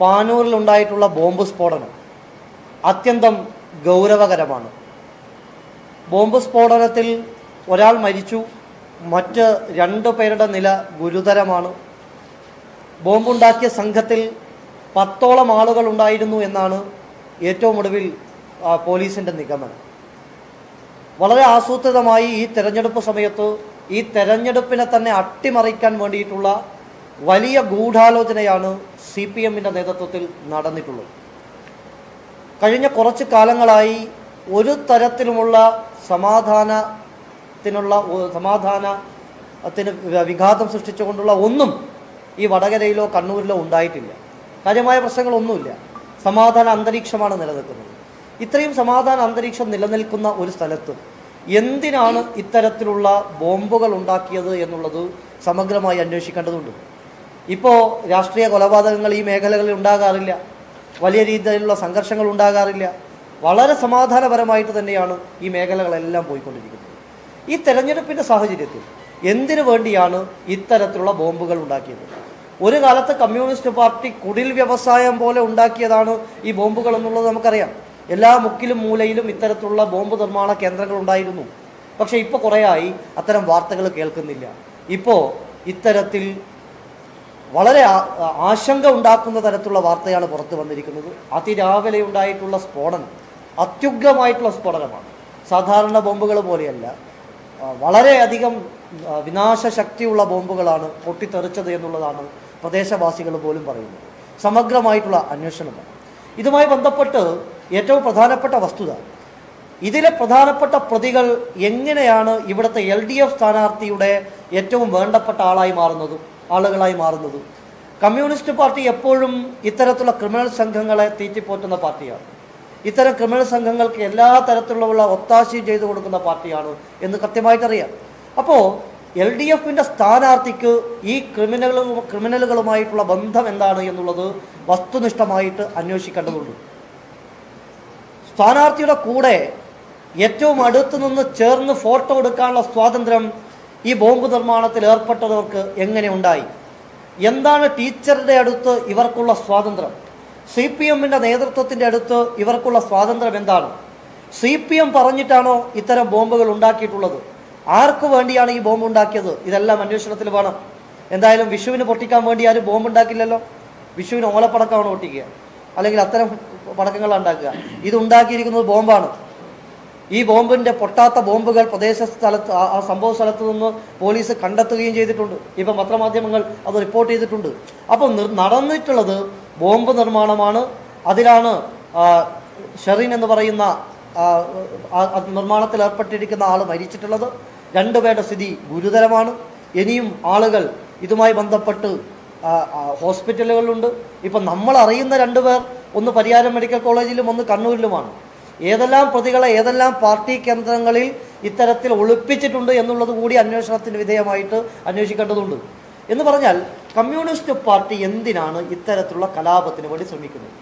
പാനൂരിലുണ്ടായിട്ടുള്ള bomb സ്ഫോടനം അത്യന്തം ഗൗരവകരമാണ്. Bomb സ്ഫോടനത്തിൽ ഒരാൾ മരിച്ചു മറ്റ് രണ്ട് പേരുടെ നില ഗുരുതരമാണ്. ബോംബുണ്ടാക്കിയ സംഘത്തിൽ പത്തോളം ആളുകൾ ഉണ്ടായിരുന്നു എന്നാണ് ഏറ്റവും ഒടുവിൽ പോലീസിന്റെ നിഗമനം. വളരെ ആസൂത്രിതമായി ഈ തെരഞ്ഞെടുപ്പ് സമയത്ത് ഈ തെരഞ്ഞെടുപ്പിനെ തന്നെ അട്ടിമറിക്കാൻ വേണ്ടിയിട്ടുള്ള വലിയ ഗൂഢാലോചനയാണ് സി പി എമ്മിന്റെ നേതൃത്വത്തിൽ നടന്നിട്ടുള്ളത്. കഴിഞ്ഞ കുറച്ച് കാലങ്ങളായി ഒരു തരത്തിലുമുള്ള സമാധാനത്തിനുള്ള സമാധാന സമാധാനത്തിന് വിഘാതം സൃഷ്ടിച്ചുകൊണ്ടുള്ള ഒന്നും ഈ വടകരയിലോ കണ്ണൂരിലോ ഉണ്ടായിട്ടില്ല. കാര്യമായ പ്രശ്നങ്ങളൊന്നുമില്ല. സമാധാന അന്തരീക്ഷമാണ് നിലനിൽക്കുന്നത്. ഇത്രയും സമാധാന അന്തരീക്ഷം നിലനിൽക്കുന്ന ഒരു സ്ഥലത്ത് എന്തിനാണ് ഇത്തരത്തിലുള്ള ബോംബുകൾ ഉണ്ടാക്കിയത് എന്നുള്ളത് സമഗ്രമായി അന്വേഷിക്കേണ്ടതുണ്ട്. ഇപ്പോൾ രാഷ്ട്രീയ കൊലപാതകങ്ങൾ ഈ മേഖലകളിൽ ഉണ്ടാകാറില്ല. വലിയ രീതിയിലുള്ള സംഘർഷങ്ങൾ ഉണ്ടാകാറില്ല. വളരെ സമാധാനപരമായിട്ട് തന്നെയാണ് ഈ മേഖലകളെല്ലാം പോയിക്കൊണ്ടിരിക്കുന്നത്. ഈ തെരഞ്ഞെടുപ്പിന്റെ സാഹചര്യത്തിൽ എന്തിനു വേണ്ടിയാണ് ഇത്തരത്തിലുള്ള ബോംബുകൾ ഉണ്ടാക്കിയത്? ഒരു കാലത്ത് കമ്മ്യൂണിസ്റ്റ് പാർട്ടി കുടിൽ വ്യവസായം പോലെ ഉണ്ടാക്കിയതാണ് ഈ ബോംബുകൾ എന്നുള്ളത് നമുക്കറിയാം. എല്ലാ മുക്കിലും മൂലയിലും ഇത്തരത്തിലുള്ള ബോംബ് നിർമ്മാണ കേന്ദ്രങ്ങൾ ഉണ്ടായിരുന്നു. പക്ഷേ ഇപ്പോൾ കുറേയായി അത്തരം വാർത്തകൾ കേൾക്കുന്നില്ല. ഇപ്പോൾ ഇത്തരത്തിൽ വളരെ ആശങ്ക ഉണ്ടാക്കുന്ന തരത്തിലുള്ള വാർത്തയാണ് പുറത്തു വന്നിരിക്കുന്നത്. അതിരാവിലെ ഉണ്ടായിട്ടുള്ള സ്ഫോടനം അത്യുഗ്രമായിട്ടുള്ള സ്ഫോടനമാണ്. സാധാരണ ബോംബുകൾ പോലെയല്ല. വളരെയധികം വിനാശശക്തിയുള്ള ബോംബുകളാണ് പൊട്ടിത്തെറിച്ചത് എന്നുള്ളതാണ് പ്രദേശവാസികൾ പോലും പറയുന്നത്. സമഗ്രമായിട്ടുള്ള അന്വേഷണമാണ്. ഇതുമായി ബന്ധപ്പെട്ട് ഏറ്റവും പ്രധാനപ്പെട്ട വസ്തുത ഇതിലെ പ്രധാനപ്പെട്ട പ്രതികൾ എങ്ങനെയാണ് ഇവിടുത്തെ എൽ ഡി എഫ് സ്ഥാനാർത്ഥിയുടെ ഏറ്റവും വേണ്ടപ്പെട്ട ആളായി മാറുന്നത് ആളുകളായി മാറുന്നത്. കമ്മ്യൂണിസ്റ്റ് പാർട്ടി എപ്പോഴും ഇത്തരത്തിലുള്ള ക്രിമിനൽ സംഘങ്ങളെ തീറ്റിപ്പോറ്റുന്ന പാർട്ടിയാണ്. ഇത്തരം ക്രിമിനൽ സംഘങ്ങൾക്ക് എല്ലാ തരത്തിലുള്ള ഒത്താശയും ചെയ്തു കൊടുക്കുന്ന പാർട്ടിയാണ് എന്ന് കൃത്യമായിട്ടറിയാം. അപ്പോൾ എൽ ഡി എഫിന്റെ സ്ഥാനാർത്ഥിക്ക് ഈ ക്രിമിനലുകളും ക്രിമിനലുകളുമായിട്ടുള്ള ബന്ധം എന്താണ് എന്നുള്ളത് വസ്തുനിഷ്ഠമായിട്ട് അന്വേഷിക്കേണ്ടതുണ്ട്. സ്ഥാനാർത്ഥിയുടെ കൂടെ ഏറ്റവും അടുത്ത് നിന്ന് ചേർന്ന് ഫോട്ടോ എടുക്കാനുള്ള സ്വാതന്ത്ര്യം ഈ ബോംബ് നിർമ്മാണത്തിൽ ഏർപ്പെട്ടവർക്ക് എങ്ങനെ ഉണ്ടായി? എന്താണ് ടീച്ചറുടെ അടുത്ത് ഇവർക്കുള്ള സ്വാതന്ത്ര്യം? സി പി എമ്മിന്റെ നേതൃത്വത്തിന്റെ അടുത്ത് ഇവർക്കുള്ള സ്വാതന്ത്ര്യം എന്താണ്? സി പി എം പറഞ്ഞിട്ടാണോ ഇത്തരം ബോംബുകൾ ഉണ്ടാക്കിയിട്ടുള്ളത്? ആർക്ക് വേണ്ടിയാണ് ഈ ബോംബ് ഉണ്ടാക്കിയത്? ഇതെല്ലാം അന്വേഷണത്തിൽ വേണം. എന്തായാലും വിഷുവിന് പൊട്ടിക്കാൻ വേണ്ടി ആരും ബോംബ് ഉണ്ടാക്കില്ലല്ലോ? വിഷുവിന് ഓലപ്പടക്കമാണ് പൊട്ടിക്കുക. അല്ലെങ്കിൽ അത്തരം പടക്കങ്ങളാണ് ഉണ്ടാക്കുക. ഇത് ഉണ്ടാക്കിയിരിക്കുന്നത് ബോംബാണ്. ഈ ബോംബിന്റെ പൊട്ടാത്ത ബോംബുകൾ പ്രദേശ സ്ഥലത്ത് ആ- സംഭവ സ്ഥലത്ത് നിന്ന് പോലീസ് കണ്ടെത്തുകയും ചെയ്തിട്ടുണ്ട്. ഇപ്പം പത്രമാധ്യമങ്ങൾ അത് റിപ്പോർട്ട് ചെയ്തിട്ടുണ്ട്. അപ്പം നടന്നിട്ടുള്ളത് ബോംബ് നിർമ്മാണമാണ്. അതിലാണ് ഷെറിൻ എന്ന് പറയുന്ന നിർമ്മാണത്തിൽ ഏർപ്പെട്ടിരിക്കുന്ന ആൾ മരിച്ചിട്ടുള്ളത്. രണ്ടുപേരുടെ സ്ഥിതി ഗുരുതരമാണ്. ഇനിയും ആളുകൾ ഇതുമായി ബന്ധപ്പെട്ട് ഹോസ്പിറ്റലുകളിലുണ്ട്. ഇപ്പം നമ്മൾ അറിയുന്ന രണ്ടുപേർ ഒന്ന് പരിയാരം മെഡിക്കൽ കോളേജിലും ഒന്ന് കണ്ണൂരിലുമാണ്. ഏതെല്ലാം പ്രതികളെ ഏതെല്ലാം പാർട്ടി കേന്ദ്രങ്ങളിൽ ഇത്തരത്തിൽ ഒളിപ്പിച്ചിട്ടുണ്ട് എന്നുള്ളത് കൂടി അന്വേഷണത്തിന് വിധേയമായിട്ട് അന്വേഷിക്കേണ്ടതുണ്ട്. എന്ന് പറഞ്ഞാൽ കമ്മ്യൂണിസ്റ്റ് പാർട്ടി എന്തിനാണ് ഇത്തരത്തിലുള്ള കലാപത്തിന് വേണ്ടി ശ്രമിക്കുന്നത്?